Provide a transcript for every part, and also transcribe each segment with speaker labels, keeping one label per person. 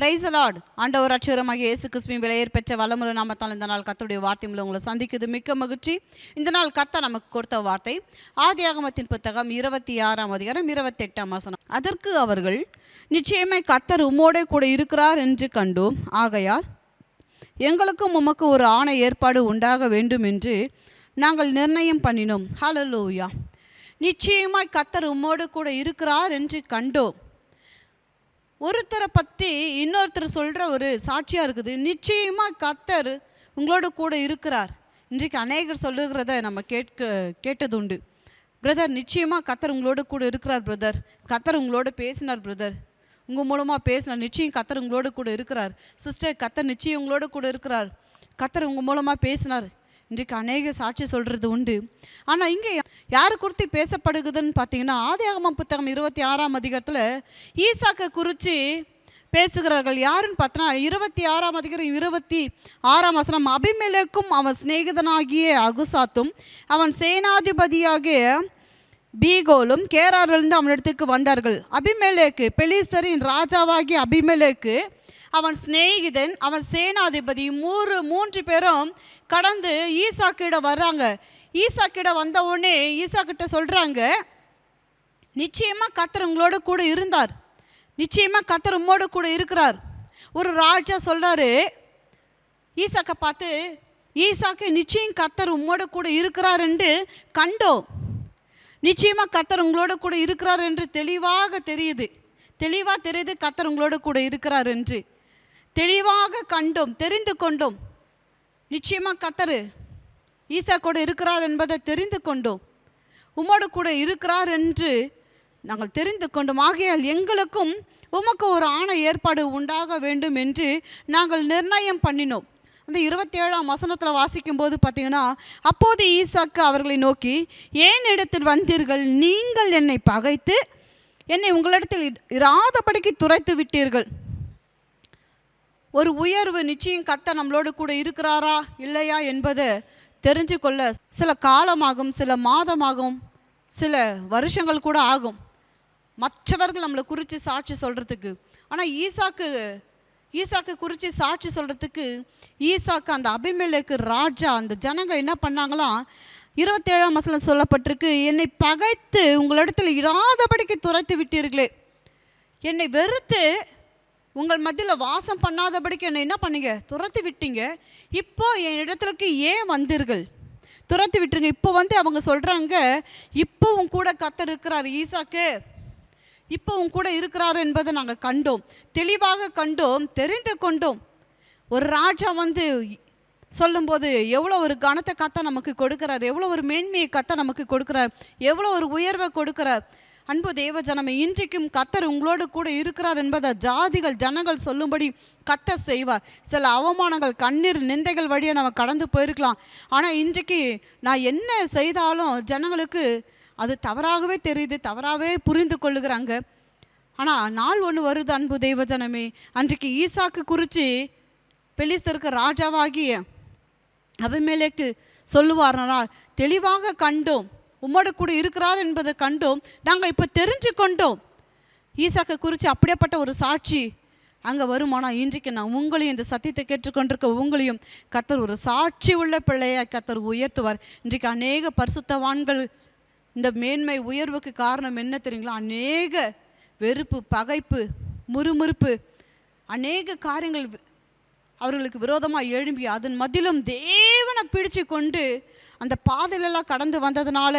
Speaker 1: Price Lord ஆண்டவர் அச்சுரமாக இயேசு கிறிஸ்துவின் விலையேற் பெற்ற வளமுறை நாமத்தால் இந்த நாள் கத்தருடைய வார்த்தை மூலம் உங்களை சந்திக்குது மிக்க மகிழ்ச்சி. இந்த நாள் கத்த நமக்கு கொடுத்த வார்த்தை ஆதியாகமத்தின் புத்தகம் இருபத்தி ஆறாம் அதிகாரம் இருபத்தெட்டாம் வசனம். அதற்கு அவர்கள் நிச்சயமாய் கத்தர் உம்மோடே கூட இருக்கிறார் என்று கண்டோம். ஆகையால் எங்களுக்கும் உமக்கு ஒரு ஆணை ஏற்பாடு உண்டாக வேண்டும் என்று நாங்கள் நிர்ணயம் பண்ணினோம். ஹலலூயா நிச்சயமாய் கத்தர் உம்மோடு கூட இருக்கிறார் என்று கண்டோம். ஒருத்தரை பற்றி இன்னொருத்தர் சொல்கிற ஒரு சாட்சியாக இருக்குது. நிச்சயமாக கத்தர் உங்களோட கூட இருக்கிறார். இன்றைக்கு அநேகர் சொல்லுகிறத நம்ம கேட்க கேட்டது உண்டு பிரதர் நிச்சயமாக கத்தர் உங்களோட கூட இருக்கிறார் பிரதர் கத்தர் உங்களோட பேசினார் பிரதர் உங்கள் மூலமாக பேசினார். நிச்சயம் கத்தர் உங்களோட கூட இருக்கிறார். சிஸ்டர் கத்தர் நிச்சயம் உங்களோட கூட இருக்கிறார். கத்தர் உங்கள் மூலமாக பேசினார். இன்றைக்கு அநேக சாட்சி சொல்கிறது உண்டு. ஆனால் இங்கே யார் குறித்து பேசப்படுகுதுன்னு பார்த்தீங்கன்னா ஆதியாகமம் புத்தகம் இருபத்தி ஆறாம் அதிகாரத்தில் ஈசாக்கை குறித்து பேசுகிறார்கள். யாருன்னு பார்த்தோன்னா இருபத்தி ஆறாம் அதிகாரம் இருபத்தி ஆறாம் வசனம் அபிமெலேக்கும் அவன் சிநேகிதனாகிய அகுசாத்தும் அவன் சேனாதிபதியாகிய பீகோலும் கேராரிலிருந்து அவனிடத்துக்கு வந்தார்கள். அபிமேலேக்கு பெலிஸ்தரின் ராஜாவாகிய அபிமேலேக்கு அவன் சிநேகிதன் அவன் சேனாதிபதி மூன்று மூன்று பேரும் கடந்து ஈசாக்கிட வர்றாங்க. ஈசாக்கிட வந்த உடனே ஈசாக்கிட்ட சொல்கிறாங்க நிச்சயமாக கத்தர் உங்களோட கூட இருந்தார். நிச்சயமாக கத்தர் உம்மோட கூட இருக்கிறார். ஒரு ராஜா சொல்கிறாரு ஈசாக்கை பார்த்து ஈசாக்கு நிச்சயம் கத்தர் உம்மோட கூட இருக்கிறார் என்று கண்டோம். நிச்சயமாக கத்தர் உங்களோட கூட இருக்கிறார் என்று தெளிவாக தெரியுது. தெளிவாக தெரியுது கத்தர் உங்களோட கூட இருக்கிறார் என்று. தெளிவாக கண்டும் தெரிந்து கொண்டும். நிச்சயமாக கத்தரு ஈசா கூட இருக்கிறார் என்பதை தெரிந்து கொண்டோம். உமோடு கூட இருக்கிறார் என்று நாங்கள் தெரிந்து கொண்டோம். ஆகையால் எங்களுக்கும் உமக்கு ஒரு ஆணை ஏற்பாடு உண்டாக வேண்டும் என்று நாங்கள் நிர்ணயம் பண்ணினோம். அந்த இருபத்தேழாம் வசனத்தில் வாசிக்கும்போது பார்த்தீங்கன்னா அப்போது ஈசாக்கு அவர்களை நோக்கி ஏன் இடத்தில் வந்தீர்கள்? நீங்கள் என்னை பகைத்து என்னை உங்களிடத்தில் இராதபடிக்கு துரைத்து விட்டீர்கள். ஒரு உயர்வு நிச்சயம் கத்த நம்மளோடு கூட இருக்கிறாரா இல்லையா என்பதை தெரிஞ்சு கொள்ள சில காலமாகும் சில மாதமாகும் சில வருஷங்கள் கூட ஆகும். மற்றவர்கள் நம்மளை குறித்து சாட்சி சொல்கிறதுக்கு ஆனால் ஈசாக்கு ஈசாக்கு குறித்து சாட்சி சொல்கிறதுக்கு ஈசாக்கு அந்த அபிமேலுக்கு ராஜா அந்த ஜனங்கள் என்ன பண்ணாங்களாம் இருபத்தேழாம் வசனம் சொல்லப்பட்டிருக்கு என்னை பகைத்து உங்களிடத்தில் இராதபடிக்கு துரைத்து விட்டீர்களே. என்னை வெறுத்து உங்கள் மத்தியில் வாசம் பண்ணாதபடிக்கு என்னை என்ன பண்ணீங்க? துரத்தி விட்டீங்க. இப்போ என் இடத்துலக்கு ஏன் வந்தீர்கள்? துரத்தி விட்டுருங்க. இப்போ வந்து அவங்க சொல்கிறாங்க இப்போ உன் கூட கத்தர் இருக்கிறார் ஈசாக்கு. இப்போ உன் கூட இருக்கிறார் என்பதை நாங்கள் கண்டோம். தெளிவாக கண்டோம் தெரிந்து கொண்டோம். ஒரு ராஜா வந்து சொல்லும்போது எவ்வளோ ஒரு கனத்தை கத்த நமக்கு கொடுக்குறார் எவ்வளோ ஒரு மேன்மையை கத்த நமக்கு கொடுக்குறார் எவ்வளோ ஒரு உயர்வை கொடுக்குறார். அன்பு தேவ ஜனமே இன்றைக்கும் கத்தர் உங்களோடு கூட இருக்கிறார் என்பதை ஜாதிகள் ஜனங்கள் சொல்லும்படி கத்தர் செய்வார். சில அவமானங்கள் கண்ணீர் நிந்தைகள் வழியை நம்ம கடந்து போயிருக்கலாம். ஆனால் இன்றைக்கு நான் என்ன செய்தாலும் ஜனங்களுக்கு அது தவறாகவே தெரியுது தவறாகவே புரிந்து கொள்ளுகிறாங்க. ஆனால் நாள் ஒன்று வருது அன்பு தெய்வ ஜனமே அன்றைக்கு ஈசாக்கு குறித்து பெலிஸ்தருக்கு ராஜாவாகிய அபிமேலேக்கு சொல்லுவார்னால் தெளிவாக கண்டோம் உம்மோட கூட இருக்கிறார் என்பதை கண்டோம். நாங்கள் இப்போ தெரிஞ்சு கொண்டோம் ஈசாக்கை குறித்து அப்படியேப்பட்ட ஒரு சாட்சி அங்கே வருமானா இன்றைக்கு நான் உங்களையும் இந்த சத்தியத்தை கேட்டுக்கொண்டிருக்க உங்களையும் கத்தர் ஒரு சாட்சி உள்ள பிள்ளையை கத்தர் உயர்த்துவார். இன்றைக்கு அநேக பரிசுத்தவான்கள் இந்த மேன்மை உயர்வுக்கு காரணம் என்ன தெரியுங்களா? அநேக வெறுப்பு பகைப்பு முறுமுறுப்பு அநேக காரியங்கள் அவர்களுக்கு விரோதமாக எழும்பி அதன் மதிலும் தேவனை பிடிச்சு கொண்டு அந்த பாதையிலெல்லாம் கடந்து வந்ததுனால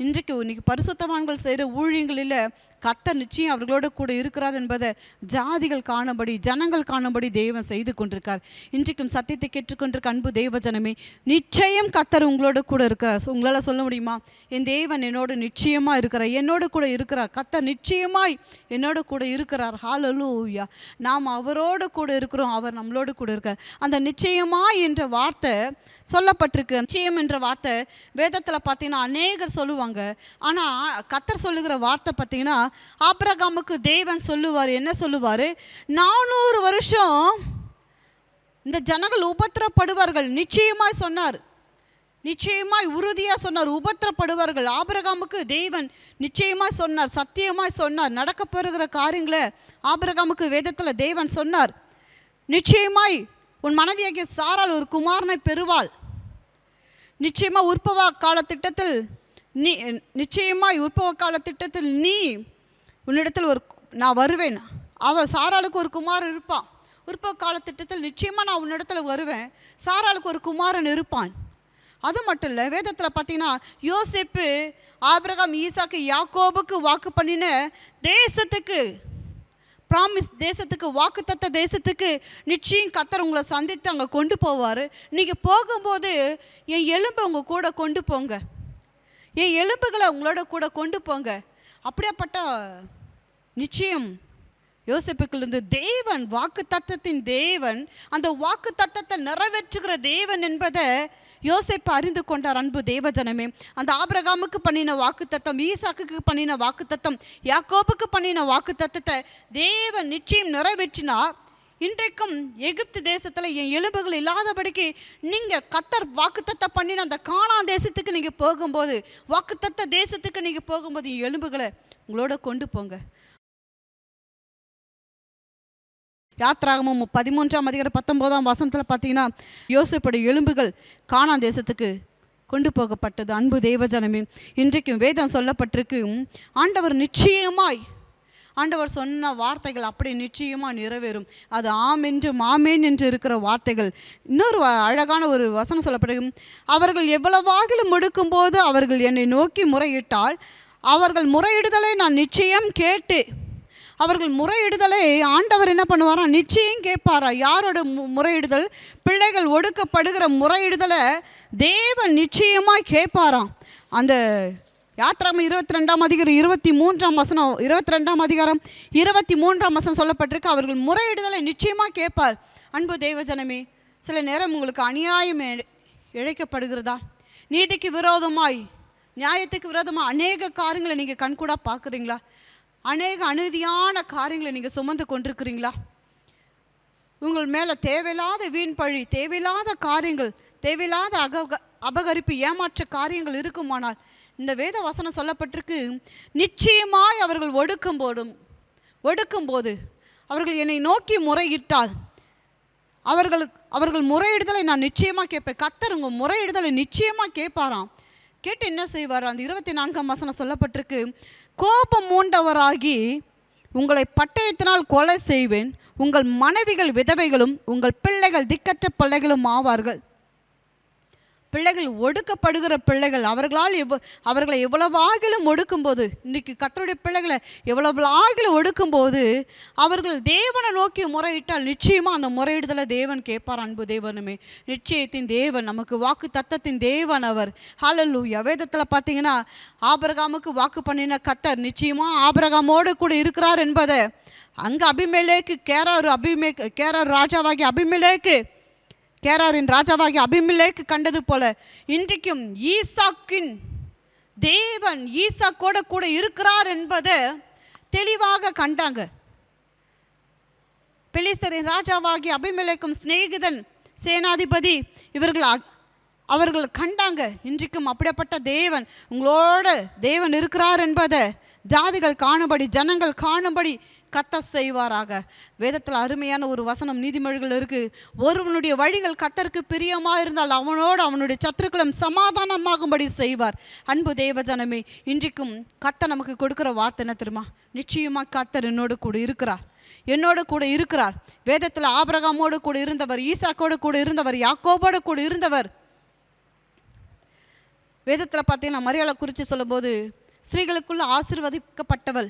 Speaker 1: இன்றைக்கு இன்னைக்கு பரிசுத்தவான்கள் செய்கிற ஊழியங்களில் கத்த நிச்சயம் அவர்களோட கூட இருக்கிறார் என்பதை ஜாதிகள் காணும்படி ஜனங்கள் காணும்படி தெய்வம் செய்து கொண்டிருக்கார். இன்றைக்கும் சத்தியத்தை கேட்டுக்கொண்டிருக்க அன்பு தெய்வ ஜனமே நிச்சயம் கத்தர் உங்களோட கூட இருக்கிறார். உங்களால் சொல்ல முடியுமா? என் தேவன் என்னோட நிச்சயமாக இருக்கிறார். என்னோட கூட இருக்கிறார். கத்தர் நிச்சயமாய் என்னோட கூட இருக்கிறார். ஹalleluya நாம் அவரோடு கூட இருக்கிறோம். அவர் நம்மளோடு கூட இருக்கார். அந்த நிச்சயமா என்ற வார்த்தை சொல்லப்பட்டிருக்கு. நிச்சயம் என்ற வார்த்தை வேதத்தில் பார்த்தீங்கன்னா அநேகர் சொல்லுவாங்க. ஆனால் கத்தர் சொல்லுகிற வார்த்தை பார்த்தீங்கன்னா ஆப்ரகாமுக்கு தேவன் சொல்லுவார் என்ன சொல்லுவார்? நானூறு வருஷம் இந்த ஜனங்கள் உபத்திரப்படுவார்கள். நிச்சயமாய் சொன்னார். நிச்சயமாய் உறுதியாக சொன்னார். உபத்திரப்படுவார்கள். ஆபிரகாமுக்கு தேவன் நிச்சயமாய் சொன்னார் சத்தியமாய் சொன்னார். நடக்கப்பெறுகிற காரியங்களை ஆபிரகாமுக்கு வேதத்தில் தேவன் சொன்னார். நிச்சயமாய் உன் மனைவியாகிய சாரால் ஒரு குமாரனை பெறுவாள். நிச்சயமா உற்பவ காலத்திட்டத்தில் நீ நிச்சயமாய் உற்பவ காலத்திட்டத்தில் நீ உன்னிடத்தில் ஒரு நான் வருவேன். அவள் சாராளுக்கு ஒரு குமாரன் இருப்பான் உற்பவ காலத்திட்டத்தில் நிச்சயமாக நான் உன்னிடத்தில் வருவேன். சாராளுக்கு ஒரு குமாரன் இருப்பான். அது மட்டும் இல்லை வேதத்தில் பார்த்தீங்கன்னா யோசிப்பு ஆபிரகாம் ஈசாக்கு யாக்கோபுக்கு வாக்கு பண்ணின தேசத்துக்கு ப்ராமிஸ் தேசத்துக்கு வாக்குத்தத்த தேசத்துக்கு நிச்சயம் கத்தர் உங்களை சந்தித்து அங்கே கொண்டு போவார். நீங்கள் போகும்போது என் எலும்பை உங்கள் கூட கொண்டு போங்க. என் எலும்புகளை உங்களோட கூட கொண்டு போங்க. அப்படியாப்பட்ட நிச்சயம் யோசிப்புக்கிலிருந்து தேவன் வாக்கு தத்தத்தின் தேவன் அந்த வாக்கு தத்தத்தை நிறைவேற்றுகிற தேவன் என்பதை யோசிப்பு அறிந்து கொண்டார் அன்பு தேவஜனமே. அந்த ஆபிரகாமுக்கு பண்ணின வாக்கு தத்தம் ஈசாக்குக்கு பண்ணின வாக்கு தத்தம் யாக்கோபுக்கு பண்ணின வாக்கு தத்தத்தை தேவன் நிச்சயம் நிறைவேற்றினார். இன்றைக்கும் எகிப்து தேசத்தில் என் எலும்புகள் இல்லாதபடிக்கு நீங்கள் கத்தர் வாக்குத்தத்தை பண்ணின அந்த காணா தேசத்துக்கு நீங்கள் போகும்போது வாக்குத்தத்த தேசத்துக்கு நீங்கள் போகும்போது என் எலும்புகளை உங்களோட கொண்டு போங்க. யாத்ராகமும் பதிமூன்றாம் அதிகாரம் பத்தொம்போதாம் வசனத்தில் பார்த்தீங்கன்னா யோசிப்படி எலும்புகள் காணா தேசத்துக்கு கொண்டு போகப்பட்டது. அன்பு தேவஜனமே இன்றைக்கும் வேதம் சொல்லப்பட்டிருக்கு ஆண்டவர் நிச்சயமாய் ஆண்டவர் சொன்ன வார்த்தைகள் அப்படி நிச்சயமாக நிறைவேறும். அது ஆம் என்று மாமேன் என்று இருக்கிற வார்த்தைகள். இன்னொரு அழகான ஒரு வசனம் சொல்லப்பட்டிருக்கும் அவர்கள் எவ்வளவாகிலும் முடுக்கும்போது அவர்கள் என்னை நோக்கி முறையிட்டால் அவர்கள் முறையிடுதலை நான் நிச்சயம் கேட்டு அவர்கள் முறையிடுதலை ஆண்டவர் என்ன பண்ணுவாரா? நிச்சயம் கேட்பாரா? யாரோட மு- முறையிடுதல்? பிள்ளைகள் ஒடுக்கப்படுகிற முறையிடுதலை தேவன் நிச்சயமாக கேட்பாராம். அந்த யாத்திராம இருபத்தி ரெண்டாம் அதிகாரம் இருபத்தி மூன்றாம் வசனம் இருபத்தி ரெண்டாம் அதிகாரம் இருபத்தி மூன்றாம் வசனம் சொல்லப்பட்டிருக்கு. அவர்கள் முறையிடுதலை நிச்சயமாக கேட்பார். அன்பு தெய்வஜனமே சில நேரம் உங்களுக்கு அநியாயம் இழைக்கப்படுகிறதா? நீதிக்கு விரோதமாய் நியாயத்துக்கு விரோதமாக அநேக காரியங்களை நீங்கள் கண்கூடாக பார்க்குறீங்களா? அநேக அநீதியான காரியங்களை நீங்கள் சுமந்து கொண்டிருக்கிறீங்களா? உங்கள் மேலே தேவையில்லாத வீண் பழி தேவையில்லாத காரியங்கள் தேவையில்லாத அக அபகரிப்பு ஏமாற்ற காரியங்கள் இருக்குமானால் இந்த வேத வசனம் சொல்லப்பட்டிருக்கு நிச்சயமாய் அவர்கள் ஒடுக்கும் போடும் ஒடுக்கும்போது அவர்கள் என்னை நோக்கி முறையிட்டால் அவர்களுக்கு அவர்கள் முறையிடுதலை நான் நிச்சயமாக கேட்பேன். கத்தர் உங்கள் முறையிடுதலை நிச்சயமாக கேட்பாராம். கேட்டு என்ன செய்வார்? அந்த இருபத்தி நான்காம் வசனம் சொல்லப்பட்டிருக்கு கோபம் மூண்டவராகி உங்களை பட்டயத்தினால் கொலை செய்வேன். உங்கள் மனைவிகள் விதவைகளும் உங்கள் பிள்ளைகள் திக்கற்ற பிள்ளைகளும் ஆவார்கள். பிள்ளைகள் ஒடுக்கப்படுகிற பிள்ளைகள் அவர்களால் எவ் அவர்களை எவ்வளவாகிலும் ஒடுக்கும்போது இன்றைக்கி கத்தருடைய பிள்ளைகளை எவ்வளவாகிலும் ஒடுக்கும்போது அவர்கள் தேவனை நோக்கி முறையிட்டால் நிச்சயமாக அந்த முறையிடுதலை தேவன் கேட்பார் அன்பு தேவனுமே. நிச்சயத்தின் தேவன் நமக்கு வாக்கு தத்தத்தின் தேவன் அவர். ஹalleluya வேதத்தில் பார்த்தீங்கன்னா ஆபிரகாமுக்கு வாக்கு பண்ணின கத்தர் நிச்சயமாக ஆபிரகாமோடு கூட இருக்கிறார் என்பதை அங்கே அபிமேலேக்கு கேரார் அபிமே கேரார் ராஜாவாகி அபிமேலேக்கு கேராரின் ராஜாவாகி அபிமிலேக்கு கண்டது போல இன்றைக்கும் ஈசாக்கின் தேவன் ஈசாக்கோட கூட இருக்கிறார் என்பதை தெளிவாக கண்டாங்க. பெலிஸ்தரின் ராஜாவாகி அபிமெலேக்கும் சிநேகிதன் சேனாதிபதி இவர்கள் அவர்கள் கண்டாங்க இன்றைக்கும் அப்படிப்பட்ட தேவன் உங்களோட தேவன் இருக்கிறார் என்பதை ஜாதிகள் காணும்படி ஜனங்கள் காணும்படி கத்த செய்வாராக. வேதத்தில் அருமையான ஒரு வசனம் நீதிமொழிகள் இருக்கு. ஒருவனுடைய வழிகள் கத்தருக்கு பிரியமாக இருந்தால் அவனோடு அவனுடைய சத்துருக்களும் சமாதானமாகும்படி செய்வார். அன்பு தேவஜனமே இன்றைக்கும் கத்த நமக்கு கொடுக்குற வார்த்தை என்ன தெரியுமா? நிச்சயமாக கத்தர் என்னோடு கூட இருக்கிறார். என்னோடு கூட இருக்கிறார். வேதத்தில் ஆபிரகாமோடு கூட இருந்தவர் ஈசாக்கோடு கூட இருந்தவர் யாக்கோபோடு கூட இருந்தவர். வேதத்தில் பார்த்தீங்கன்னா மரியாதை குறித்து சொல்லும்போது ஸ்திரீகளுக்குள்ள ஆசிர்வதிக்கப்பட்டவள்.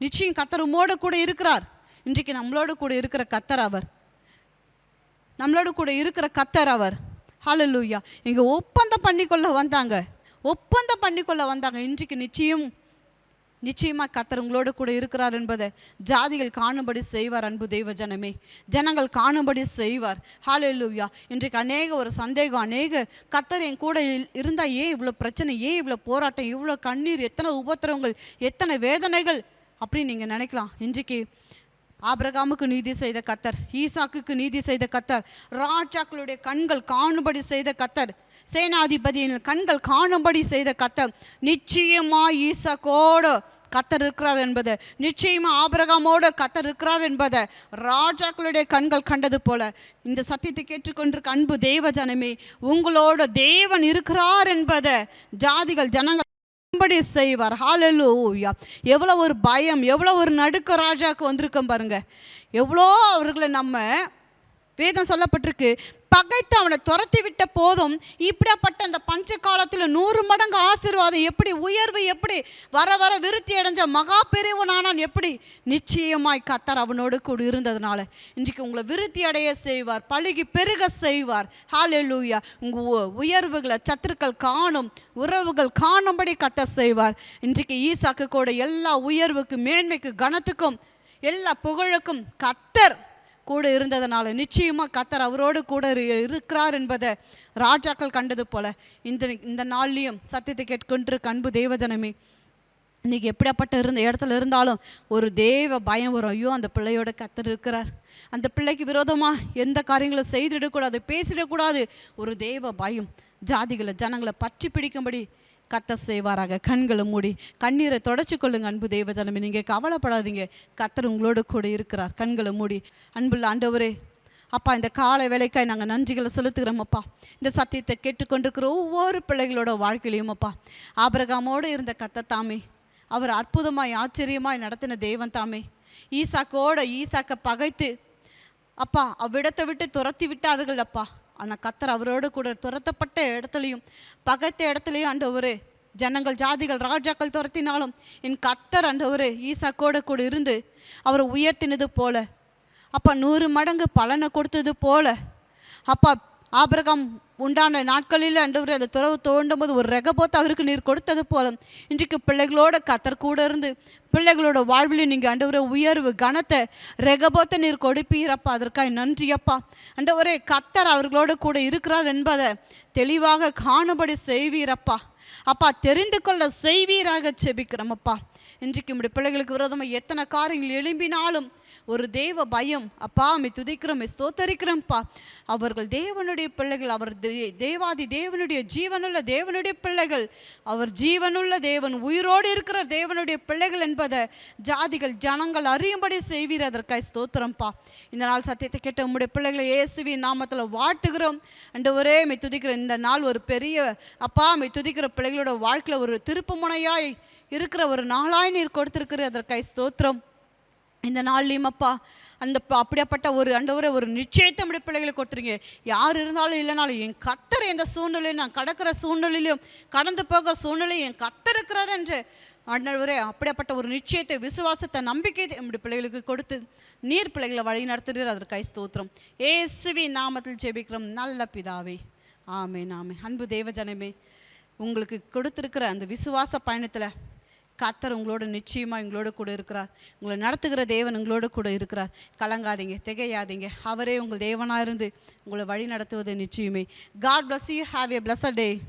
Speaker 1: நிச்சயம் கத்தர் உம்மோட கூட இருக்கிறார். இன்றைக்கு நம்மளோட கூட இருக்கிற கத்தர் அவர். நம்மளோட கூட இருக்கிற கத்தர் அவர். ஹலலூயா இங்கே ஒப்பந்தம் பண்ணிக்கொள்ள வந்தாங்க. ஒப்பந்தம் பண்ணிக்கொள்ள வந்தாங்க. இன்றைக்கு நிச்சயம் நிச்சயமாக கத்தர் உங்களோடு கூட இருக்கிறார் என்பதை ஜாதிகள் காணும்படி செய்வார் அன்பு தெய்வ ஜனமே. ஜனங்கள் காணும்படி செய்வார். ஹாலெல்லூயா இன்றைக்கு அநேக ஒரு சந்தேகம் அநேக கத்தர் என் கூட இருந்தால் ஏன் இவ்வளோ பிரச்சனை ஏன் இவ்வளோ போராட்டம் இவ்வளோ கண்ணீர் எத்தனை உபத்திரவங்கள் எத்தனை வேதனைகள் அப்படின்னு நீங்கள் நினைக்கலாம். இன்றைக்கு ஆபிரகாமுக்கு நீதி செய்த கத்தர் ஈசாக்குக்கு நீதி செய்த கத்தர் ராஜாக்களுடைய கண்கள் காணும்படி செய்த கத்தர் சேனாதிபதியின் கண்கள் காணும்படி செய்த கத்தர் நிச்சயமா ஈசாக்கோடு கத்தர் இருக்கிறார் என்பதை நிச்சயமா ஆபிரகாமோடு கத்தர் இருக்கிறார் என்பதை ராஜாக்களுடைய கண்கள் கண்டது போல இந்த சத்தியத்தை கேட்டுக்கொண்டிருக்க அன்பு தேவ ஜனமே உங்களோட தேவன் இருக்கிறார் என்பதை ஜாதிகள் ஜனங்கள் நம்படி செய்வார். ஹalleluya. எவ்வளோ ஒரு பயம் எவ்வளோ ஒரு நடுக்க ராஜாவுக்கு வந்திருக்கோம் பாருங்க. எவ்வளோ அவர்களை நம்ம வேதம் சொல்லப்பட்டிருக்கு. பகைத்து அவனை துரத்தி விட்ட போதும் இப்படியாப்பட்ட அந்த பஞ்ச காலத்தில் நூறு மடங்கு ஆசீர்வாதம் எப்படி உயர்வு எப்படி வர வர விருத்தி அடைஞ்ச மகா பெரியவனானான் எப்படி? நிச்சயமாய் கத்தர் அவனோடு கூட இருந்ததுனால. இன்றைக்கு உங்களை விருத்தி அடைய செய்வார் பழுகி பெருக செய்வார். ஹalleluya உங்கள் உயர்வுகளை சத்துருக்கள் காணும் உறவுகள் காணும்படி கத்தர் செய்வார். இன்றைக்கு ஈசாக்கு கூட எல்லா உயர்வுக்கு மேன்மைக்கு கனத்துக்கும் எல்லா புகழுக்கும் கத்தர் கூட இருந்ததனால நிச்சயமாக கத்தர் அவரோடு கூட இரு- இருக்கிறார் என்பதை ராஜாக்கள் கண்டது போல இந்த இந்த நாள்லேயும் சத்தியத்தை கேட்கின்ற அன்பு தேவஜனமே இன்றைக்கி எப்படியாப்பட்ட இருந்த இடத்துல இருந்தாலும் ஒரு தேவ பயம் வரும். ஐயோ அந்த பிள்ளையோட கத்தர் இருக்கிறார். அந்த பிள்ளைக்கு விரோதமாக எந்த காரியங்களும் செய்திடக்கூடாது பேசிடக்கூடாது. ஒரு தேவ பயம். ஜாதிகளை ஜனங்களை பற்றி பிடிக்கும்படி கத்த செய்வாராக. கண்களை மூடி கண்ணீரை தொடச்சி கொள்ளுங்க அன்பு தேவஜனமே. நீங்கள் கவலைப்படாதீங்க. கத்தர் உங்களோடு கூட இருக்கிறார். கண்களை மூடி அன்புள்ள ஆண்டவரே அப்பா இந்த காலை வேலைக்காய் நாங்கள் நன்றிகளை செலுத்துகிறோம் அப்பா. இந்த சத்தியத்தை கேட்டுக்கொண்டிருக்கிற ஒவ்வொரு பிள்ளைகளோட வாழ்க்கையிலையும் அப்பா. ஆபிரகாமோடு இருந்த கத்த தாமே அவர் அற்புதமாய் ஆச்சரியமாய் நடத்தின தெய்வம் தாமே. ஈசாக்கோட ஈசாக்கை பகைத்து அப்பா அவ்விடத்தை விட்டு துரத்தி விட்டார்கள் அப்பா. ஆனால் கத்தர் அவரோடு கூட துரத்தப்பட்ட இடத்துலையும் பகைத்த இடத்துலையும் ஆண்டவரே ஜனங்கள் ஜாதிகள் ராஜாக்கள் துரத்தினாலும் என் கத்தர் ஆண்டவரே ஈசாக்கோடு கூட இருந்து அவரை உயர்த்தினது போல. அப்பா நூறு மடங்கு பலனை கொடுத்தது போல. அப்பா ஆபிரகாம் உண்டான நாட்களில் அன்று அந்த துறவு தோண்டும் போது ஒரு ரெகபோத்து அவருக்கு நீர் கொடுத்தது போல இன்றைக்கு பிள்ளைகளோட கத்தர் கூட இருந்து பிள்ளைகளோட வாழ்வில் நீங்கள் ஆண்டவரே உயர்வு கனத்தை ரெகபோத்தை நீர் கொடுப்பீரப்பா. அதற்காக நன்றியப்பா. ஆண்டவரே கத்தர் அவர்களோட கூட இருக்கிறார் என்பதை தெளிவாக காணும்படி செய்வீரப்பா. அப்பா தெரிந்து கொள்ள செய்வீராக செபிக்கிறோம் அப்பா. இன்றைக்கு இப்படி பிள்ளைகளுக்கு விரோதமாக எத்தனை காரியங்கள் எழும்பினாலும் ஒரு தேவ பயம் அப்பா மை துதிக்கிறோம் ஸ்தோத்தரிக்கிறோம்ப்பா. அவர்கள் தேவனுடைய பிள்ளைகள் அவர் தே- தேவாதி தேவனுடைய ஜீவனுள்ள தேவனுடைய பிள்ளைகள் அவர் ஜீவனுள்ள தேவன் உயிரோடு இருக்கிற தேவனுடைய பிள்ளைகள் என்பதை ஜாதிகள் ஜனங்கள் அறியும்படி செய்வீர் அதற்காய் ஸ்தோத்திரம்ப்பா. இந்த நாள் சத்தியத்தை கேட்ட உங்களுடைய பிள்ளைகளை இயேசுவி நாமத்தில் வாட்டுகிறோம் அண்டு ஒரே மை துதிக்கிற இந்த நாள் ஒரு பெரிய அப்பா மை துதிக்கிற பிள்ளைகளோட வாழ்க்கையில் ஒரு திருப்பு முனையாய் இருக்கிற ஒரு நாளாய் நீர் கொடுத்திருக்கிற அதற்காய் ஸ்தோத்திரம். இந்த நாள்லையும் அப்பா அந்த அப்படியாப்பட்ட ஒரு அண்டவரை ஒரு நிச்சயத்தை நம்முடைய பிள்ளைகளுக்கு கொடுத்துருங்க யார் இருந்தாலும் இல்லைனாலும் என் கத்தர் எந்த சூழ்நிலையும் நான் கடக்கிற சூழ்நிலையிலும் கடந்து போகிற சூழ்நிலையும் என் கத்தர் இருக்கிறார் என்று ஆண்டவரே அப்படியாப்பட்ட ஒரு நிச்சயத்தை விசுவாசத்தை நம்பிக்கையை நம்முடைய பிள்ளைகளுக்கு கொடுத்து நீர் பிள்ளைகளை வழி நடத்துகிறீர். அதற்காய் ஸ்தோத்திரம். ஏசுவி நாமத்தில் ஜெபிக்கிறோம். நல்ல பிதாவே. ஆமே நாமே அன்பு தேவஜனமே உங்களுக்கு கொடுத்துருக்கிற அந்த விசுவாச பயணத்தில் கத்தர் உங்களோட நிச்சயமாக உங்களோட கூட இருக்கிறார். உங்களை நடத்துகிற தேவன் உங்களோட கூட இருக்கிறார். கலங்காதீங்க திகையாதீங்க. அவரே உங்கள் தேவனாக இருந்து உங்களை வழி நடத்துவது நிச்சயமே. God bless have have a blessed day